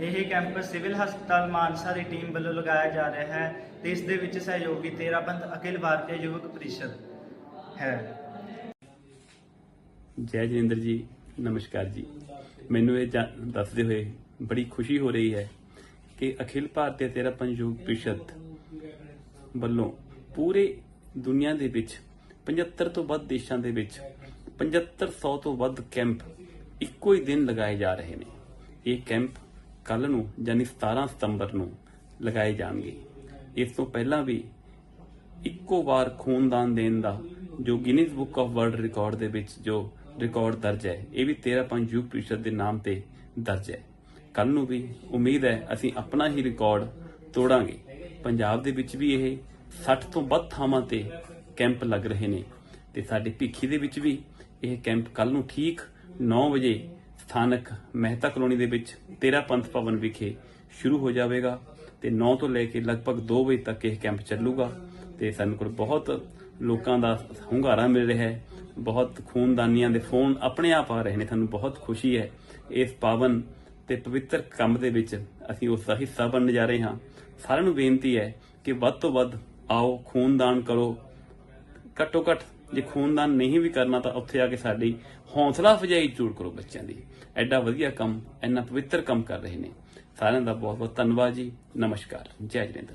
ਇਹ camp civil ਹਸਪਤਾਲ ਮਾਨਸਾ ਦੀ team ਵੱਲੋਂ ਲਗਾਇਆ ਜਾ ਰਿਹਾ ਹੈ ਤੇ ਇਸ ਦੇ ਵਿੱਚ ਸਹਿਯੋਗੀ ਤੇਰਾ ਅਖਿਲ ਭਾਰਤੀ ਯੁਵਕ ਪ੍ਰੀਸ਼ਦ ਹੈ। ਜੈ ਜਿੰਦਰ ਜੀ, ਨਮਸਕਾਰ ਜੀ। ਮੈਨੂੰ ਇਹ ਦੱਸਦੇ ਹੋਏ ਬੜੀ ਖੁਸ਼ੀ ਹੋ ਰਹੀ ਹੈ ਕਿ ਅਖਿਲ ਭਾਰਤੀ ਤੇਰਾ ਯੁਵਕ ਪ੍ਰੀਸ਼ਦ ਵੱਲੋਂ ਪੂਰੇ ਦੁਨੀਆ ਦੇ ਵਿੱਚ 75 ਤੋਂ ਵੱਧ ਦੇਸ਼ਾਂ ਦੇ ਵਿੱਚ 7500 ਤੋਂ ਵੱਧ ਕੈਂਪ ਇੱਕੋ ਹੀ ਦਿਨ ਲਗਾਏ ਜਾ ਰਹੇ ਨੇ। ਇਹ ਕੈਂਪ ਕੱਲ ਨੂੰ ਯਾਨੀ 17 ਸਤੰਬਰ ਨੂੰ ਲਗਾਏ ਜਾਣਗੇ। ਇਸ ਤੋਂ ਪਹਿਲਾਂ ਵੀ ਇੱਕੋ ਵਾਰ ਖੂਨਦਾਨ ਦੇਣ ਦਾ ਜੋ Guinness book of world record ਦੇ ਵਿੱਚ ਜੋ ਰਿਕਾਰਡ ਦਰਜ ਹੈ, ਇਹ ਵੀ 13.5 ਯੂਗ ਪ੍ਰੀਸ਼ਦ ਦੇ ਨਾਮ ਤੇ ਦਰਜ ਹੈ। ਕੱਲ ਨੂੰ ਵੀ ਉਮੀਦ ਹੈ ਅਸੀਂ ਆਪਣਾ ਹੀ ਰਿਕਾਰਡ ਤੋੜਾਂਗੇ। ਪੰਜਾਬ ਦੇ ਵਿੱਚ ਵੀ ਇਹ 60 ਤੋਂ ਵੱਧ ਥਾਵਾਂ ਤੇ ਕੈਂਪ ਲੱਗ ਰਹੇ ਨੇ ਤੇ ਸਾਡੇ ਭਿੱਖੀ ਦੇ ਵਿੱਚ ਵੀ ਇਹ ਕੈਂਪ ਕੱਲ ਨੂੰ ਠੀਕ 9 ਵਜੇ ਸਥਾਨਕ ਮਹਿਤਾ ਕਲੋਨੀ ਦੇ ਵਿੱਚ 13 ਪੰਥ ਭਵਨ ਵਿਖੇ ਸ਼ੁਰੂ ਹੋ ਜਾਵੇਗਾ ਤੇ 9 ਤੋਂ ਲੈ ਕੇ ਲਗਭਗ 2 ਵਜੇ ਤੱਕ ਇਹ ਕੈਂਪ ਚੱਲੂਗਾ ਤੇ ਸਾਨੂੰ ਕੋਲ ਬਹੁਤ ਲੋਕਾਂ ਦਾ ਹੁੰਗਾਰਾ ਮਿਲ ਰਿਹਾ ਹੈ, ਬਹੁਤ ਖੂਨਦਾਨੀਆਂ ਦੇ ਫੋਨ ਆਪਣੇ ਆਪ ਆ ਰਹੇ ਨੇ, ਸਾਨੂੰ ਬਹੁਤ ਖੁਸ਼ੀ ਹੈ। ਇਸ ਪਾਵਨ ਤੇ ਪਵਿੱਤਰ ਕੰਮ ਦੇ ਵਿੱਚ ਅਸੀਂ ਉਸ ਦਾ ਹਿੱਸਾ ਬਣਨ ਜਾ ਰਹੇ ਹਾਂ। ਸਾਰਿਆਂ ਨੂੰ ਬੇਨਤੀ ਹੈ ਕਿ ਵੱਧ ਤੋਂ ਵੱਧ ਆਓ, ਖੂਨਦਾਨ ਕਰੋ, ਘੱਟੋ ਘੱਟ ਜੇ ਖੂਨਦਾਨ ਨਹੀਂ ਵੀ ਕਰਨਾ ਤਾਂ ਉੱਥੇ ਆ ਕੇ ਸਾਡੀ ਹੌਸਲਾ ਫਜਾਈ ਜ਼ਰੂਰ ਕਰੋ ਬੱਚਿਆਂ ਦੀ। ਐਡਾ ਵਧੀਆ ਕੰਮ ਇੰਨਾ ਪਵਿੱਤਰ ਕੰਮ ਕਰ ਰਹੇ ਨੇ। ਸਾਰਿਆਂ ਦਾ ਬਹੁਤ ਬਹੁਤ ਧੰਨਵਾਦ ਜੀ। ਨਮਸਕਾਰ। ਜੈ ਜਨੇਂਦਰ